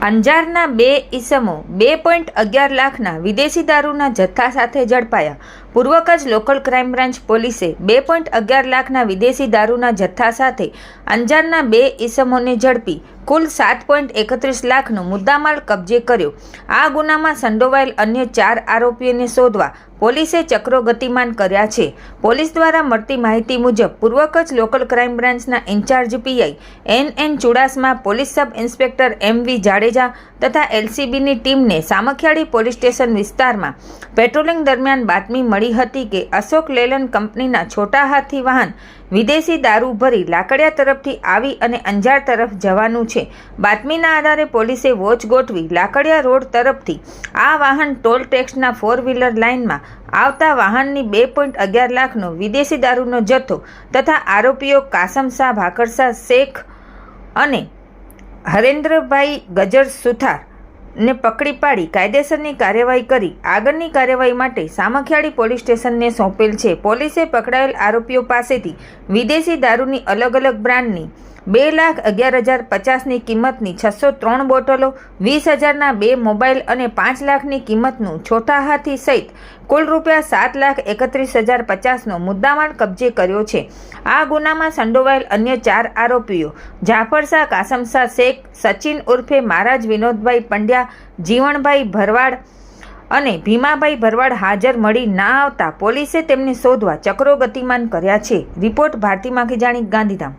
અંજારના બે ઈસમો બે પોઈન્ટ અગિયાર લાખના વિદેશી દારૂના જથ્થા સાથે ઝડપાયા. પૂર્વ કચ્છ લોકલ ક્રાઇમ બ્રાન્ચ પોલીસે બે પોઈન્ટ અગિયાર લાખના વિદેશી દારૂના જથ્થા સાથે અંજારના બે ઈસમોને ઝડપી કુલ સાત પોઈન્ટ એકત્રીસ લાખનો મુદ્દામાલ કબજે કર્યો. આ ગુનામાં સંડોવાયેલ અન્ય ચાર આરોપીઓને શોધવા પોલીસે ચક્રો ગતિમાન કર્યા છે. પોલીસ દ્વારા મળતી માહિતી મુજબ પૂર્વ કચ્છ લોકલ ક્રાઇમ બ્રાન્ચના incharge PI N N Chudasama, police sub inspector M V Jadeja તથા એલસીબીની ટીમને સામખિયાળી પોલીસ સ્ટેશન વિસ્તારમાં પેટ્રોલિંગ દરમિયાન બાતમી મળી હતી કે અશોક લેલન કંપનીના છોટા હાથી વાહન વિદેશી દારૂ ભરી લાકડિયા તરફથી આવી અને અંજાર તરફ જવાનું છે. બાતમીના આધારે પોલીસે વોચ ગોઠવી લાકડિયા રોડ તરફથી આ વાહન ટોલ ટેક્સના ફોર વ્હીલર લાઇનમાં આવતા વાહનની બે પોઈન્ટ અગિયાર લાખનો વિદેશી દારૂનો જથ્થો તથા આરોપીઓ કાસમ શાહ ભાકરશાહ શેખ અને હરેન્દ્રભાઈ ગજર સુથાર ને પકડી પાડી કાયદેસરની કાર્યવાહી કરી. આગળની કાર્યવાહી માટે સામખિયાળી પોલીસ સ્ટેશનને સોંપેલ છે. પોલીસે પકડાયેલ આરોપીઓ પાસેથી વિદેશી દારૂની અલગ અલગ બ્રાન્ડની બે લાખ અગિયાર હજાર પચાસની કિંમતની છસો ત્રણ બોટલો, વીસ હજારના બે મોબાઈલ અને પાંચ લાખની કિંમતનું છોટા હાથી સહિત કુલ રૂપિયા સાત લાખ એકત્રીસ હજાર પચાસનો મુદ્દામાલ કબજે કર્યો છે. આ ગુનામાં સંડોવાયેલ અન્ય ચાર આરોપીઓ જાફર શાહ કાસમ શેખ, સચિન ઉર્ફે મહારાજ વિનોદભાઈ પંડ્યા, જીવણભાઈ ભરવાડ અને ભીમાભાઈ ભરવાડ હાજર મળી ના આવતા પોલીસે તેમને શોધવા ચક્રો ગતિમાન કર્યા છે. રિપોર્ટ ભારતી માખીજાણી ગાંધીધામ.